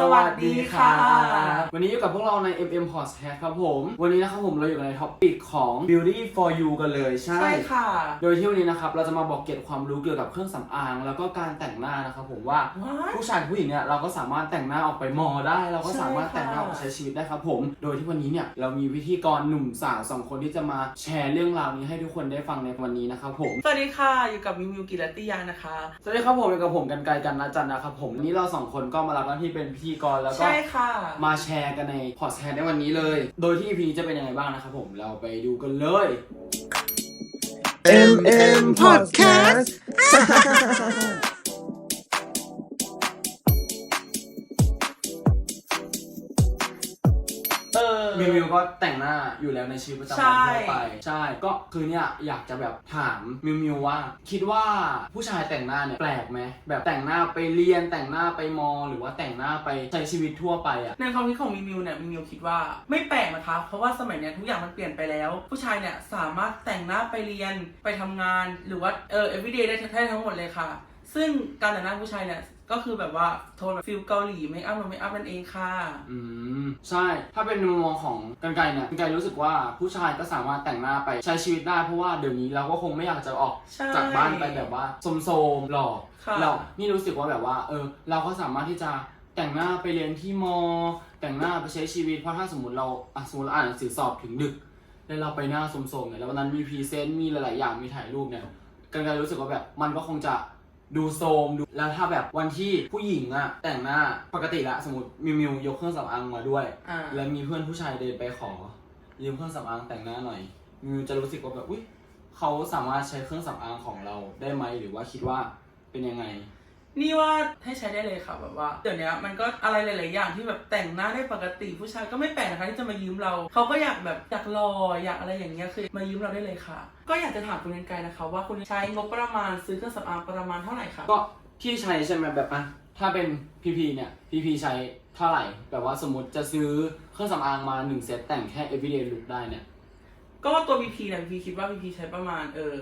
สวัสดีค่ะวันนี้อยู่กับพวกเราใน MM Podcast ครับผม วันนี้นะครับผมเราอยู่ในท็อปิกของ Beauty for You กันเลยใช่ ใช่ค่ะ โดยที่วันนี้นะครับเราจะมาบอกเกร็ดความรู้เกี่ยวกับเครื่องสำอาง แล้วก็การแต่งหน้านะครับผมว่า What? ผู้ชายกับผู้หญิงเนี่ยเราก็สามารถแต่งหน้าออกไปมอได้ เราก็สามารถใช่ค่ะแต่งหน้าออกไปใช้ชีวิตได้ครับผม โดยที่วันนี้เนี่ยเรามีพิธีกรหนุ่มสาวสองคนที่จะมาแชร์เรื่องราวนี้ให้ทุกคนได้ฟังในวันนี้นะครับผม สวัสดีค่ะ อยู่กับมิวมิวกิรติยานะคะ สวัสดีครับผมอยู่กับผมกันไกลกันนะจันนะครับผมวันนี้เราสองคนก็มารับหน้าที่เป็นพิธีกรแล้วก็ใช่ค่ะ มาแชร์กันในพอดแคสต์ในวันนี้เลย โดยที่ EP นี้จะเป็นยังไงบ้างนะครับผมเราไปดูกันเลย MM Podcast เออ มิวมิวก็แต่งหน้าอยู่แล้วในชีวิตประจำใช่วันทั่วไป ใช่ ก็คือเนี่ยอยากจะแบบถามมิวมิวว่า คิดว่าผู้ชายแต่งหน้าเนี่ยแปลกไหมแบบแต่งหน้าไปเรียนแต่งหน้าไปมอ หรือว่าแต่งหน้าไปใช้ชีวิตทั่วไปอะ ในความคิดของมิวมิวเนี่ยมิวมิวคิดว่าไม่แปลกนะคะ เพราะว่าสมัยเนี้ยทุกอย่างมันเปลี่ยนไปแล้ว ผู้ชายเนี่ยสามารถแต่งหน้าไปเรียนไปทำงานหรือว่าเออ everyday ได้ได้ทั้งหมดเลยค่ะ ซึ่งการแต่งหน้าผู้ชายเนี่ย ก็คือแบบว่าโทนแบบฟิลเกาหลีไม่อัพไม่อัพนั่นเองค่ะ อืมใช่ ถ้าเป็นในมุมมองของกันไกลเนี่ยกันไกลรู้สึกว่าผู้ชายก็สามารถแต่งหน้าไปใช้ชีวิตได้เพราะว่าเดี๋ยวนี้เราก็คงไม่อยากจะออกใช่จากบ้านไปแบบว่าโสมๆหลอกค่ะ เรานี่รู้สึกว่าแบบว่า เออ เราก็สามารถที่จะแต่งหน้าไปเรียนที่มอ แต่งหน้าไปใช้ชีวิตเพราะถ้าสมมติเราอะสมมติเราอ่านหนังสือสอบถึงดึก แล้วเราไปหน้าโสมๆเนี่ยแล้ววันนั้นมีพรีเซนต์มีหลายๆอย่างมีถ่ายรูปเนี่ยกันก็รู้สึกว่าแบบมันก็คงจะ ดูโทรมดูแล้วถ้าแบบวันที่ผู้หญิงอะแต่งหน้าปกติละสมมติมิวมิวยกเครื่องสำอางมาด้วย อ่า แล้วมีเพื่อนผู้ชายเดินไปขอ ยืมเครื่องสำอางแต่งหน้าหน่อยมิวจะรู้สึกว่าแบบอุ้ยเขาสามารถใช้เครื่องสำอางของเราได้ไหมหรือว่าคิดว่าเป็นยังไง นี่ว่าให้ใช้ได้เลยค่ะแบบว่าเดี๋ยวนี้มันก็อะไรหลาย ๆ อย่างที่แบบแต่งหน้าได้ปกติผู้ชายก็ไม่แปลกนะคะที่จะมายืมเรา เขาก็อยากแบบอยากรออยากอะไรอย่างเงี้ยคือมายืมเราได้เลยค่ะ ก็อยากจะถามคุณเงินไกลนะคะ ว่าคุณใช้งบประมาณซื้อเครื่องสำอางประมาณเท่าไหร่คะก็ที่ใช้ใช่ไหมแบบอะถ้าเป็นพีพีเนี่ยพีพีใช้เท่าไหร่แบบว่าสมมติจะซื้อเครื่องสำอางมาหนึ่งเซตแต่งแค่ everyday look ได้เนี่ยก็ตัว BP เนี่ย BP คิดว่า BP ใช้ประมาณเออ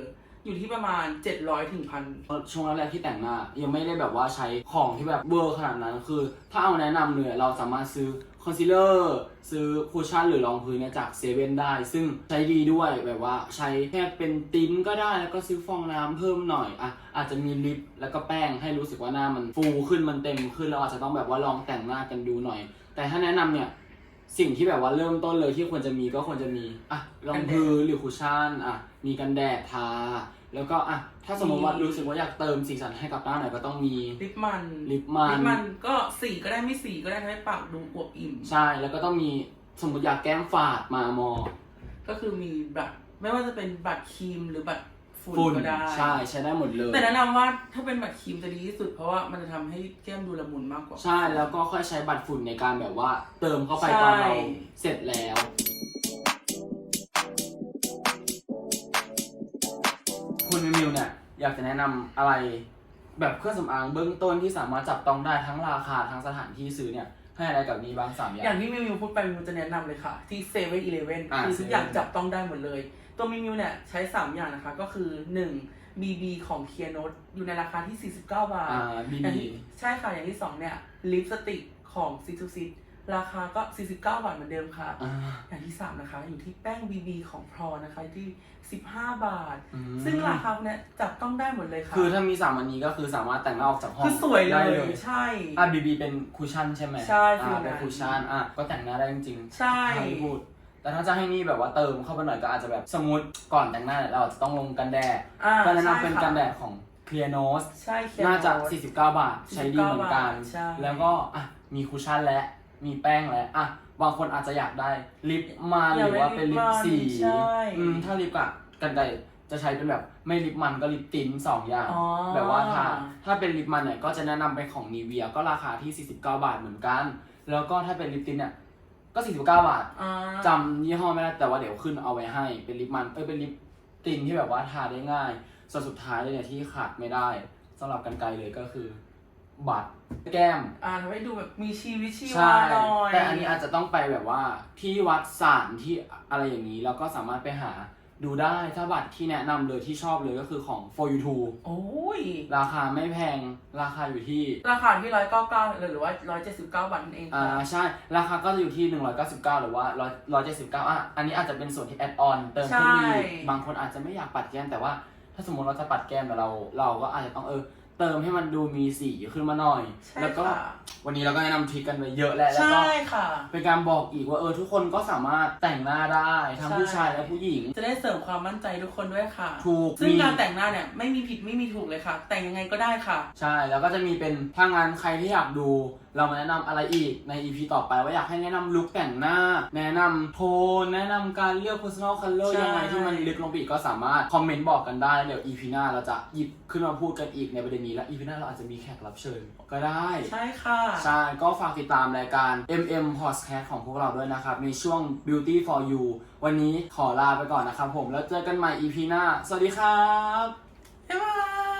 อยู่ที่ประมาณ 700ถึงพันช่วงแรกๆที่แต่งหน้า ยังไม่ได้แบบว่าใช้ของที่แบบเวอร์ขนาดนั้นคือ ถ้าเอาแนะนำเลยเราสามารถซื้อคอนซีลเลอร์ซื้อคูชั่นหรือรองพื้นเนี่ยจากเซเว่นได้ ซึ่งใช้ดีด้วยแบบว่าใช้แค่เป็นติ้นก็ได้แล้วก็ซื้อฟองน้ำเพิ่มหน่อยอะอาจจะมีลิปแล้วก็แป้งให้รู้สึกว่าหน้ามันฟูขึ้นมันเต็มขึ้นเราอาจจะต้องแบบว่าลองแต่งหน้ากันดูหน่อย แต่ถ้าแนะนำเนี่ยสิ่งที่แบบว่าเริ่มต้นเลยที่ควรจะมีก็ควรจะมีอะรองพื้นหรือคุชชั่นอะมีกันแดดทา แล้วก็อะถ้าสมมติว่ารู้สึกว่าอยากเติมสีสันให้กับหน้าหน่อยก็ต้องมีลิปมันลิปมันลิปมันก็สีก็ได้ไม่สีก็ได้ทำให้ปากดูอวบอิ่ม ใช่แล้วก็ต้องมีสมมติอยากแก้มฝาดมามอ ก็คือมีแบบไม่ว่าจะเป็นบัตรครีมหรือบัตรฝุ่นฝุ่นก็ได้ใช่ใช้ได้หมดเลย แต่แนะนำว่าถ้าเป็นบัตรครีมจะดีที่สุดเพราะว่ามันจะทำให้แก้มดูละมุนมากกว่า ใช่แล้วก็ค่อยใช้บัตรฝุ่นในการแบบว่า เติมเข้าไปใช่ตอนเราเสร็จแล้ว คุณมิวมิวเนี่ยอยากจะแนะนำอะไรแบบเครื่องสำอางเบื้องต้นที่สามารถจับต้องได้ทั้งราคาทั้งสถานที่ซื้อเนี่ยให้อะไรกับนี้บ้างสามอย่าอย่าง งที่มิวมิวพูดไปมิวจะแนะนำเลยค่ะ ที่เซเว่นอีเลเว่นอ่าคือทุกอย่าง 7-Eleven จับต้องได้หมดเลย ตัวมิวมิวเนี่ยใช้ 3 อย่างนะคะ ก็คือ 1 BB ของเคียโนตอยู่ในราคาที่ 49 บาทอ่าบีอย่างบีที่ใช่ค่ะ อย่างที่ 2 เนี่ยลิปสติกของซิทูซิ ราคาก็ 49 บาทเหมือนเดิมค่ะ อ่า อย่างที่ 3 นะคะ อยู่ที่แป้ง BB ของพรอนะคะที่ 15 บาท อืม ซึ่งราคาเนี่ยจับต้องได้หมดเลยค่ะ คือถ้ามีสามอันนี้ก็คือสามารถแต่งหน้าออกจากห้องคือสวยเลได้ยใช่ อะบีบีเป็นคูชั่นใช่ไหมใช่อ่าฟิลนั้น เป็นคูชั่นอะก็แต่งหน้าได้จริงๆใช่ทางที่พูด แต่ถ้าจะให้นี่แบบว่าเติมเข้าไปหน่อยก็อาจจะแบบสมมติก่อนแต่งหน้าเนี่ยเราอาจจะต้องลงกันแดดอ่าก็แนะนำใช่เป็นค่ะกันแดดของ Clear Nose ใช่เคียโน่าจะโต49 บาท ใช้ดีเหมือนกัน49ใช่ แล้วก็อะมีคุชชั่นและ มีแป้งและอะบางคนอาจจะอยากได้ลิปมันหรือว่าเป็นลิปสีใช่ อืมถ้าลิปอะกันไดจะใช้เป็นแบบไม่ลิปมันก็ลิปติ้นสองอย่างอ๋อ แบบว่าถ้าถ้าเป็นลิปมันเนี่ยก็จะแนะนำเป็นของนีเวียก็ราคาที่ 49 บาทเหมือนกัน แล้วก็ถ้าเป็นลิปติ้นเนี่ยก็ 49 บาท อ่า จำยี่ห้อไม่ได้แต่ว่าเดี๋ยวขึ้นเอาไว้ให้เป็นลิปมันเอ้ยเป็นลิปตินที่แบบว่าทาได้ง่ายส่วนสุดท้ายเลยเนี่ยที่ขาดไม่ได้สำหรับกันไกลเลยก็คือ บัตรแก้ม อ่าทำให้ดูแบบมีชีวิตชีใช่วาหน่อยแต่อันนี้อาจจะต้องไปแบบว่าที่วัดสารที่อะไรอย่างนี้ แล้วก็สามารถไปหาดูได้ถ้าบัตรที่แนะนำเลยที่ชอบเลยก็คือของ for you two โอ้ย ราคาไม่แพงราคาอยู่ที่ ราคาที่ร้อยเก้าเก้าหรือว่าร้อยเจ็ดสิบเก้าบาทนั่นเองอ่าค่ะใช่ราคาก็จะอยู่ที่ 199 หรือว่า100 179อะอันนี้อาจจะเป็นส่วนที่แอดออนเติมขึ้นมาอีกใช่ บางคนอาจจะไม่อยากปัดแก้มแต่ว่า ถ้าสมมติเราจะปัดแก้มแต่เรา เราก็อาจจะต้องเออ เติมให้มันดูมีสีขึ้นมาหน่อย ใช่แล้วก็ค่ะ วันนี้เราก็แนะนำทริคกันไปเยอะแล้วแล้วใช่ก็ค่ะ เป็นการบอกอีกว่าเออทุกคนก็สามารถแต่งหน้าได้ทั้งใช่ ผู้ชายและผู้หญิง จะได้เสริมความมั่นใจทุกคนด้วยค่ะถูกซึ่งมี การแต่งหน้าเนี่ยไม่มีผิดไม่มีถูกเลยค่ะ แต่งยังไงก็ได้ค่ะ ใช่แล้วก็จะมีเป็นถ้างานใครที่อยากดู เรามาแนะนำอะไรอีกใน EP ต่อไปว่าอยากให้แนะนำลุคแต่งหน้า แนะนำโทน แนะนำการเลือก personal color ใช่ ยังไงที่มันลึกลงไปอีกก็สามารถคอมเมนต์บอกกันได้เดี๋ยว EP หน้าเราจะหยิบขึ้นมาพูดกันอีกในประเด็นนี้และ EP หน้าเราอาจจะมีแขกรับเชิญก็ได้ ใช่ค่ะ ใช่ ก็ฝากติดตามรายการ MM Podcast ของพวกเราด้วยนะครับ ในช่วง Beauty for You วันนี้ขอลาไปก่อนนะครับผม แล้วเจอกันใหม่ EP หน้า สวัสดีครับ บ๊ายบาย